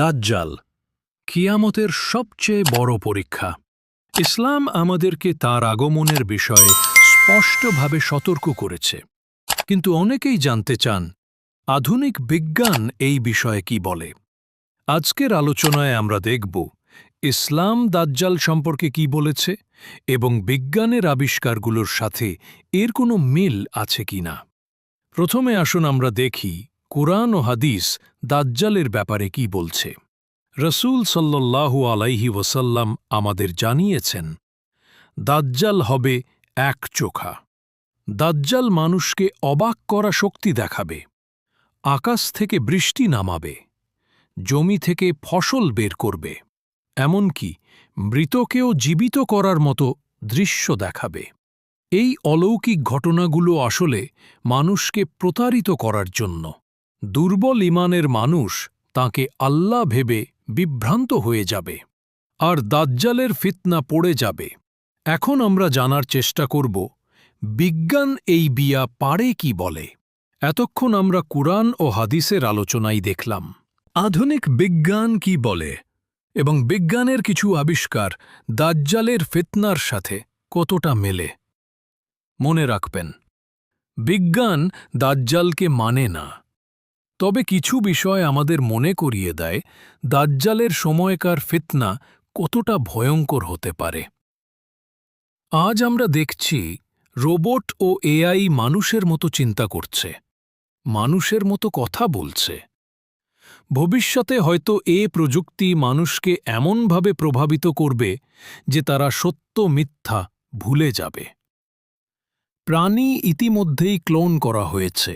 দাজ্জাল, কিয়ামতের সবচেয়ে বড় পরীক্ষা। ইসলাম আমাদেরকে তার আগমনের বিষয়ে স্পষ্টভাবে সতর্ক করেছে। কিন্তু অনেকেই জানতে চান, আধুনিক বিজ্ঞান এই বিষয়ে কি বলে? আজকের আলোচনায় আমরা দেখব, ইসলাম দাজ্জাল সম্পর্কে কি বলেছে এবং বিজ্ঞানের আবিষ্কারগুলোর সাথে এর কোনো মিল আছে কিনা। প্রথমে আসুন আমরা দেখি কুরআন ও হাদিস দাজ্জালের ব্যাপারে কি বলছে? রসুল সাল্লাল্লাহু আলাইহি ওসাল্লাম আমাদের জানিয়েছেন, দাজ্জাল হবে এক চোখা। দাজ্জাল মানুষকে অবাক করা শক্তি দেখাবে, আকাশ থেকে বৃষ্টি নামাবে, জমি থেকে ফসল বের করবে, এমনকি মৃতকেও জীবিত করার মতো দৃশ্য দেখাবে। এই অলৌকিক ঘটনাগুলো আসলে মানুষকে প্রতারিত করার জন্য। দুর্বল ইমানের মানুষ তাকে আল্লাহ ভেবে বিভ্রান্ত হয়ে যাবে, আর দাজ্জালের ফিতনা পড়ে যাবে। এখন আমরা জানার চেষ্টা করব, বিজ্ঞান এই বিয়া পারে কি বলে? এতক্ষণ আমরা কুরআন ও হাদিসের আলোচনাই দেখলাম। আধুনিক বিজ্ঞান কি বলে? এবং বিজ্ঞানের কিছু আবিষ্কার দাজ্জালের ফিতনার সাথে কতটা মেলে? মনে রাখবেন, বিজ্ঞান দাজ্জালকে মানে না। তবে কিছু বিষয় আমাদের মনে করিয়ে দেয়, দাজ্জালের সময়কার ফিতনা কতটা ভয়ঙ্কর হতে পারে। আজ আমরা দেখছি, রোবট ও এআই মানুষের মতো চিন্তা করছে, মানুষের মতো কথা বলছে। ভবিষ্যতে হয়তো এ প্রযুক্তি মানুষকে এমনভাবে প্রভাবিত করবে যে তারা সত্য মিথ্যা ভুলে যাবে। প্রাণী ইতিমধ্যেই ক্লোন করা হয়েছে।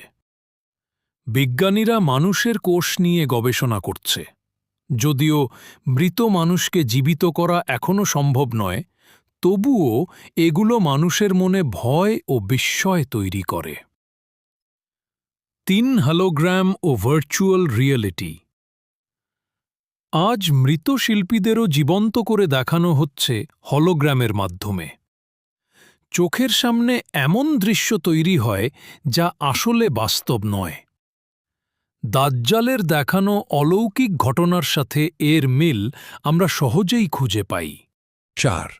বিজ্ঞানীরা মানুষের কোষ নিয়ে গবেষণা করছে। যদিও মৃত মানুষকে জীবিত করা এখনও সম্ভব নয়, তবুও এগুলো মানুষের মনে ভয় ও বিস্ময় তৈরি করে। তিন হ্যালোগ্রাম ও ভার্চুয়াল রিয়েলিটি। আজ মৃত শিল্পীদেরও জীবন্ত করে দেখানো হচ্ছে হলোগ্রামের মাধ্যমে। চোখের সামনে এমন দৃশ্য তৈরি হয় যা আসলে বাস্তব নয়। দাজ্জালের দেখানো অলৌকিক ঘটনার সাথে এর মিল আমরা সহজেই খুঁজে পাই। চার,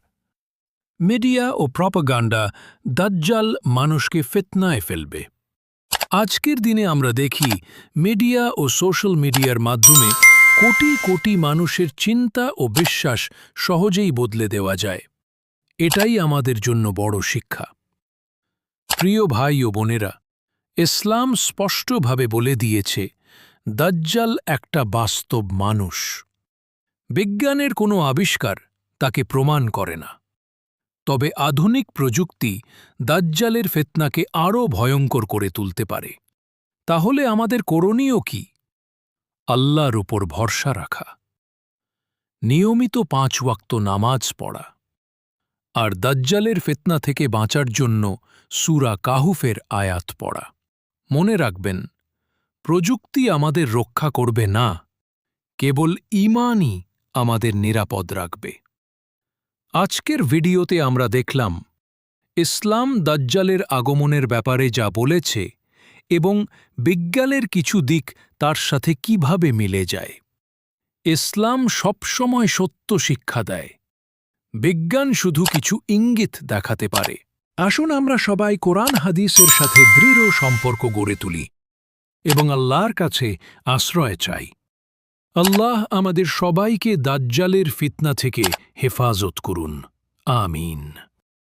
মিডিয়া ও প্রপাগান্ডা দাজ্জাল মানুষকে ফেতনায় ফেলবে। আজকের দিনে আমরা দেখি মিডিয়া ও সোশ্যাল মিডিয়ার মাধ্যমে কোটি কোটি মানুষের চিন্তা ও বিশ্বাস সহজেই বদলে দেওয়া যায়। এটাই আমাদের জন্য বড় শিক্ষা। প্রিয় ভাই ও বোনেরা ইসলাম স্পষ্টভাবে বলে দিয়েছে, দাজ্জাল একটা বাস্তব মানুষ। বিজ্ঞানের কোনো আবিষ্কার তাকে প্রমাণ করে না। তবে আধুনিক প্রযুক্তি দাজ্জালের ফেতনাকে আরও ভয়ঙ্কর করে তুলতে পারে। তাহলে আমাদের করণীয় কি? আল্লাহর উপর ভরসা রাখা। নিয়মিত পাঁচ ওয়াক্ত নামাজ পড়া। আর দাজ্জালের ফেতনা থেকে বাঁচার জন্য সুরা কাহুফের আয়াত পড়া। মনে রাখবেন, প্রযুক্তি আমাদের রক্ষা করবে না, কেবল ইমানই আমাদের নিরাপদ রাখবে। আজকের ভিডিওতে আমরা দেখলাম, ইসলাম দাজ্জালের আগমনের ব্যাপারে যা বলেছে এবং বিজ্ঞানের কিছু দিক তার সাথে কীভাবে মিলে যায়। ইসলাম সবসময় সত্য শিক্ষা দেয়, বিজ্ঞান শুধু কিছু ইঙ্গিত দেখাতে পারে। আসুন আমরা সবাই কোরআন হাদিসের সাথে দৃঢ় সম্পর্ক গড়ে তুলি এবং আল্লাহর কাছে আশ্রয় চাই। আল্লাহ আমাদের সবাইকে দাজ্জালের ফিতনা থেকে হেফাজত করুন। আমিন।